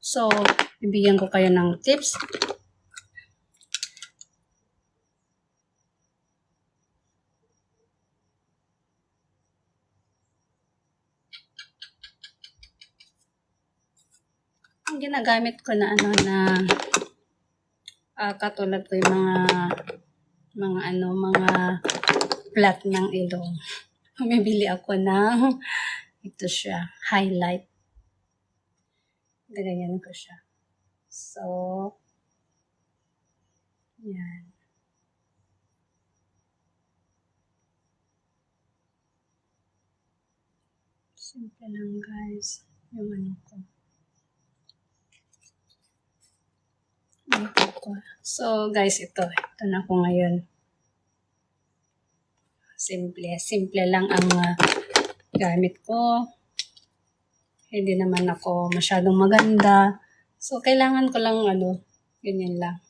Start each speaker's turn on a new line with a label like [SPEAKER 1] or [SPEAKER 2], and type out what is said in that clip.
[SPEAKER 1] So, bibigyan ko kayo ng tips. Ang ginagamit ko na ano na ah, katulad ko yung mga mga ano, mga plat ng ilong. Bumibili ako ng ito siya, highlight. Ganyan ko siya. So, yan. Simple lang guys. Yung ano ko. Makeup ko. So, guys, ito. Ito na ako ngayon. Simple. Simple lang ang ah, gamit ko. Hindi naman ako masyadong maganda. So, kailangan ko lang, ano, ganyan lang.